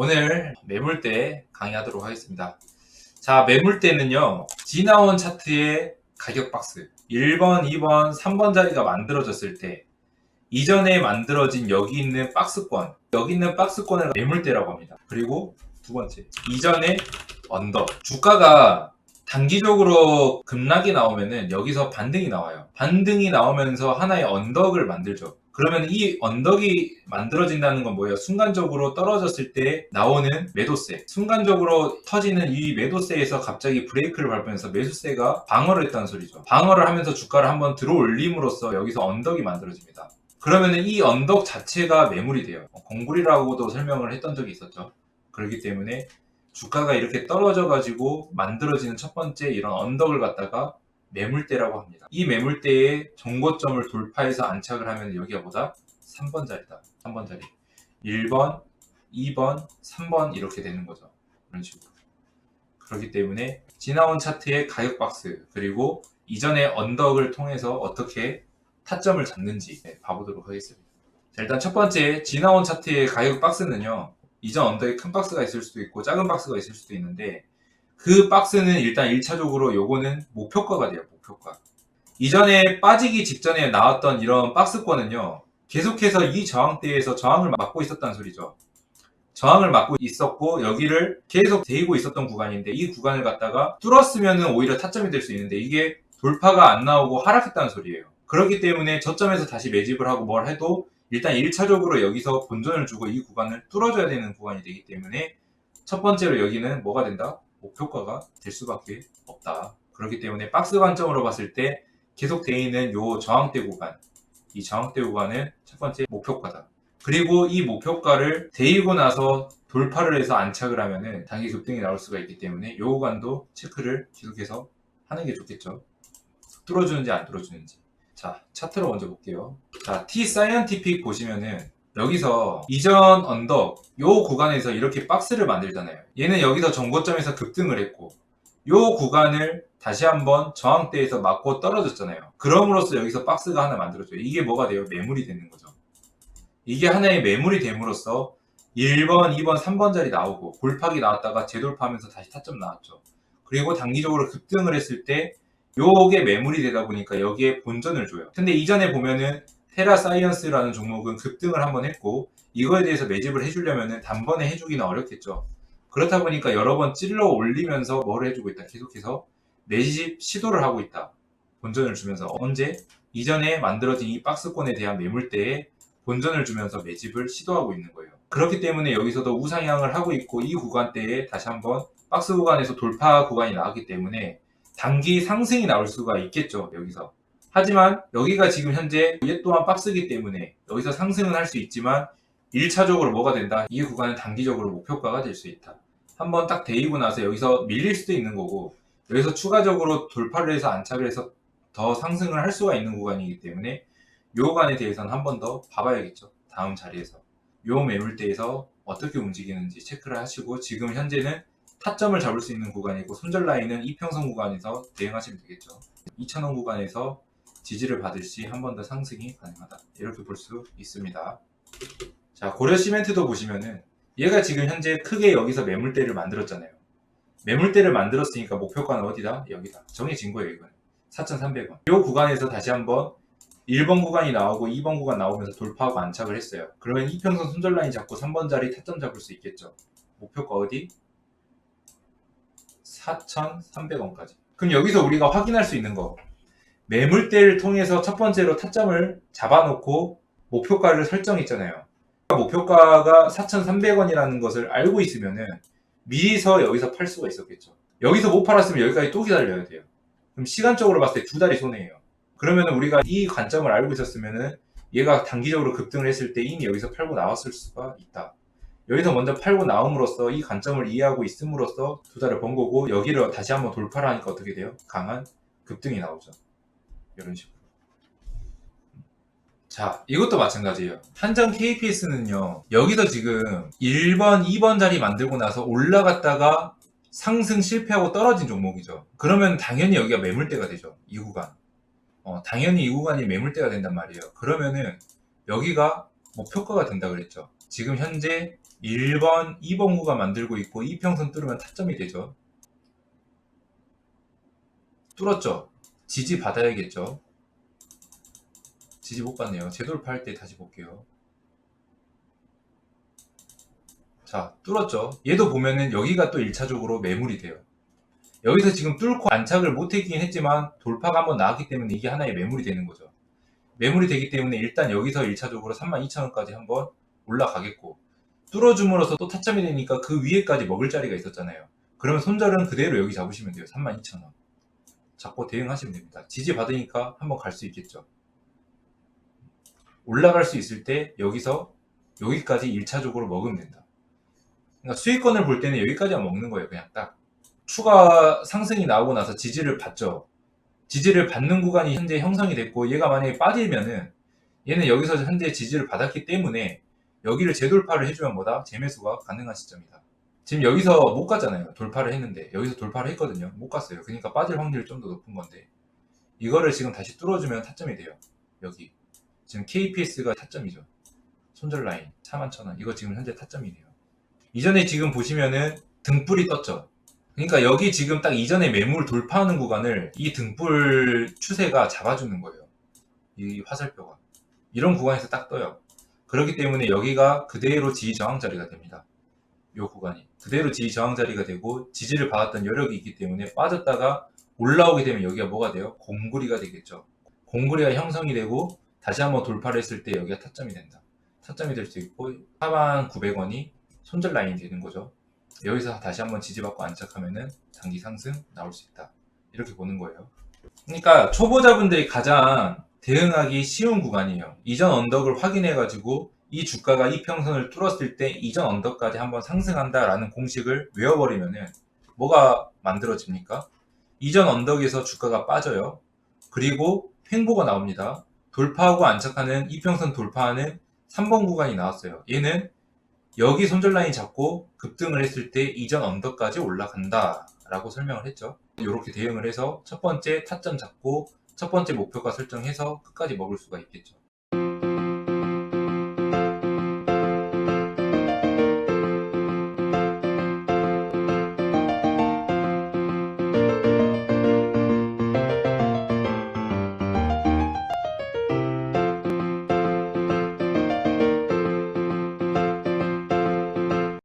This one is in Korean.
오늘 매물대 강의하도록 하겠습니다. 자, 매물대는요, 지나온 차트의 가격 박스 1번, 2번, 3번 자리가 만들어졌을 때 이전에 만들어진 여기 있는 박스권, 여기 있는 박스권을 매물대라고 합니다. 그리고 두 번째, 이전에 언덕. 주가가 단기적으로 급락이 나오면은 여기서 반등이 나와요. 반등이 나오면서 하나의 언덕을 만들죠. 그러면 이 언덕이 만들어진다는 건 뭐예요? 순간적으로 떨어졌을 때 나오는 매도세. 순간적으로 터지는 이 매도세에서 갑자기 브레이크를 밟으면서 매수세가 방어를 했다는 소리죠. 방어를 하면서 주가를 한번 들어 올림으로써 여기서 언덕이 만들어집니다. 그러면은 이 언덕 자체가 매물이 돼요. 공굴이라고도 설명을 했던 적이 있었죠. 그렇기 때문에 주가가 이렇게 떨어져 가지고 만들어지는 첫 번째 이런 언덕을 갖다가 매물대라고 합니다. 이 매물대의 정고점을 돌파해서 안착을 하면 여기가 보다 3번 자리다. 3번 자리. 1번, 2번, 3번 이렇게 되는 거죠. 이런 식으로. 그렇기 때문에 지나온 차트의 가격 박스 그리고 이전의 언덕을 통해서 어떻게 타점을 잡는지 네, 봐보도록 하겠습니다. 자, 일단 첫 번째 지나온 차트의 가격 박스는요. 이전 언덕에 큰 박스가 있을 수도 있고 작은 박스가 있을 수도 있는데 그 박스는 일단 1차적으로 요거는 목표가가 돼요. 목표가. 이전에 빠지기 직전에 나왔던 이런 박스권은요. 계속해서 이 저항대에서 저항을 막고 있었다는 소리죠. 저항을 막고 있었고 여기를 계속 대이고 있었던 구간인데 이 구간을 갖다가 뚫었으면 오히려 타점이 될 수 있는데 이게 돌파가 안 나오고 하락했다는 소리예요. 그렇기 때문에 저점에서 다시 매집을 하고 뭘 해도 일단 1차적으로 여기서 본전을 주고 이 구간을 뚫어줘야 되는 구간이 되기 때문에 첫 번째로 여기는 뭐가 된다? 목표가가 될 수밖에 없다. 그렇기 때문에 박스 관점으로 봤을 때 계속 돼 있는 요 저항대 구간, 이 저항대 구간은 첫 번째 목표가다. 그리고 이 목표가를 대이고 나서 돌파를 해서 안착을 하면은 단기 급등이 나올 수가 있기 때문에 요 구간도 체크를 계속해서 하는 게 좋겠죠. 뚫어주는지 안 뚫어주는지. 자, 차트로 먼저 볼게요. 자, T 사이언티픽 보시면은 여기서 이전 언덕 요 구간에서 이렇게 박스를 만들잖아요. 얘는 여기서 정고점에서 급등을 했고 요 구간을 다시 한번 저항대에서 맞고 떨어졌잖아요. 그럼으로써 여기서 박스가 하나 만들어져요. 이게 뭐가 돼요? 매물이 되는 거죠. 이게 하나의 매물이 됨으로써 1번, 2번, 3번 자리 나오고 골팍이 나왔다가 재돌파하면서 다시 타점 나왔죠. 그리고 단기적으로 급등을 했을 때 요게 매물이 되다 보니까 여기에 본전을 줘요. 근데 이전에 보면은 테라 사이언스라는 종목은 급등을 한번 했고 이거에 대해서 매집을 해주려면은 단번에 해주기는 어렵겠죠. 그렇다 보니까 여러 번 찔러 올리면서 뭘 해주고 있다. 계속해서 매집 시도를 하고 있다. 본전을 주면서 언제 이전에 만들어진 이 박스권에 대한 매물대에 본전을 주면서 매집을 시도하고 있는 거예요. 그렇기 때문에 여기서도 우상향을 하고 있고 이 구간대에 다시 한번 박스 구간에서 돌파 구간이 나왔기 때문에 단기 상승이 나올 수가 있겠죠. 여기서. 하지만 여기가 지금 현재 얘 또한 박스기 때문에 여기서 상승은 할 수 있지만 1차적으로 뭐가 된다? 이 구간은 단기적으로 목표가가 될 수 있다. 한번 딱 대이고 나서 여기서 밀릴 수도 있는 거고 여기서 추가적으로 돌파를 해서 안착을 해서 더 상승을 할 수가 있는 구간이기 때문에 요 구간에 대해서는 한 번 더 봐봐야겠죠. 다음 자리에서. 요 매물대에서 어떻게 움직이는지 체크를 하시고 지금 현재는 타점을 잡을 수 있는 구간이고 손절 라인은 이평선 구간에서 대응하시면 되겠죠. 2,000원 구간에서 지지를 받을 시 한 번 더 상승이 가능하다. 이렇게 볼 수 있습니다. 자, 고려 시멘트도 보시면은 얘가 지금 현재 크게 여기서 매물대를 만들었잖아요. 매물대를 만들었으니까 목표가는 어디다? 여기다. 정해진 거예요, 이건. 4,300원. 이 구간에서 다시 한번 1번 구간이 나오고 2번 구간 나오면서 돌파하고 안착을 했어요. 그러면 이평선 손절 라인 잡고 3번 자리 타점 잡을 수 있겠죠. 목표가 어디? 4,300원까지. 그럼 여기서 우리가 확인할 수 있는 거. 매물대를 통해서 첫 번째로 타점을 잡아놓고 목표가를 설정했잖아요. 목표가가 4,300원이라는 것을 알고 있으면은 미리서 여기서 팔 수가 있었겠죠. 여기서 못 팔았으면 여기까지 또 기다려야 돼요. 그럼 시간적으로 봤을 때 두 달이 손해예요. 그러면 우리가 이 관점을 알고 있었으면은 얘가 단기적으로 급등을 했을 때 이미 여기서 팔고 나왔을 수가 있다. 여기서 먼저 팔고 나옴으로써 이 관점을 이해하고 있음으로써 두 달을 번 거고 여기를 다시 한번 돌파를 하니까 어떻게 돼요? 강한 급등이 나오죠. 이런 식으로. 자, 이것도 마찬가지예요. 한정 KPS는요, 여기서 지금 1번, 2번 자리 만들고 나서 올라갔다가 상승 실패하고 떨어진 종목이죠. 그러면 당연히 여기가 매물대가 되죠. 이 구간. 어, 당연히 이 구간이 매물대가 된단 말이에요. 그러면은 여기가 목표가가 된다 그랬죠. 지금 현재 1번, 2번 구간 만들고 있고 이평선 뚫으면 타점이 되죠. 뚫었죠. 지지 받아야겠죠. 지지 못 받네요. 재돌파할 때 다시 볼게요. 자, 뚫었죠. 얘도 보면은 여기가 또 1차적으로 매물이 돼요. 여기서 지금 뚫고 안착을 못했긴 했지만 돌파가 한번 나왔기 때문에 이게 하나의 매물이 되는 거죠. 매물이 되기 때문에 일단 여기서 1차적으로 32,000원까지 한번 올라가겠고 뚫어줌으로써 또 타점이 되니까 그 위에까지 먹을 자리가 있었잖아요. 그러면 손절은 그대로 여기 잡으시면 돼요. 32,000원. 잡고 대응하시면 됩니다. 지지 받으니까 한번 갈 수 있겠죠. 올라갈 수 있을 때 여기서 여기까지 1차적으로 먹으면 된다. 그러니까 수익권을 볼 때는 여기까지만 먹는 거예요. 그냥 딱. 추가 상승이 나오고 나서 지지를 받죠. 지지를 받는 구간이 현재 형성이 됐고 얘가 만약에 빠지면은 얘는 여기서 현재 지지를 받았기 때문에 여기를 재돌파를 해주면 뭐다? 재매수가 가능한 시점이다. 지금 여기서 못 갔잖아요. 돌파를 했는데 여기서 돌파를 했거든요. 못 갔어요. 그러니까 빠질 확률이 좀 더 높은 건데 이거를 지금 다시 뚫어주면 타점이 돼요. 여기 지금 KPS가 타점이죠. 손절 라인 41,000원 이거 지금 현재 타점이네요. 이전에 지금 보시면은 등불이 떴죠. 그러니까 여기 지금 딱 이전에 매물 돌파하는 구간을 이 등불 추세가 잡아주는 거예요. 이 화살표가. 이런 구간에서 딱 떠요. 그렇기 때문에 여기가 그대로 지지 저항 자리가 됩니다. 이 구간이. 그대로 지지 저항 자리가 되고 지지를 받았던 여력이 있기 때문에 빠졌다가 올라오게 되면 여기가 뭐가 돼요? 공구리가 되겠죠. 공구리가 형성이 되고 다시 한번 돌파를 했을 때 여기가 타점이 된다. 타점이 될 수 있고 하반 900원이 손절 라인이 되는 거죠. 여기서 다시 한번 지지받고 안착하면은 단기 상승 나올 수 있다. 이렇게 보는 거예요. 그러니까 초보자분들이 가장 대응하기 쉬운 구간이에요. 이전 언덕을 확인해가지고 이 주가가 이평선을 뚫었을 때 이전 언덕까지 한번 상승한다라는 공식을 외워버리면은 뭐가 만들어집니까? 이전 언덕에서 주가가 빠져요. 그리고 횡보가 나옵니다. 돌파하고 안착하는 이평선 돌파하는 3번 구간이 나왔어요. 얘는 여기 손절 라인 잡고 급등을 했을 때 이전 언덕까지 올라간다 라고 설명을 했죠. 이렇게 대응을 해서 첫 번째 타점 잡고 첫 번째 목표가 설정해서 끝까지 먹을 수가 있겠죠.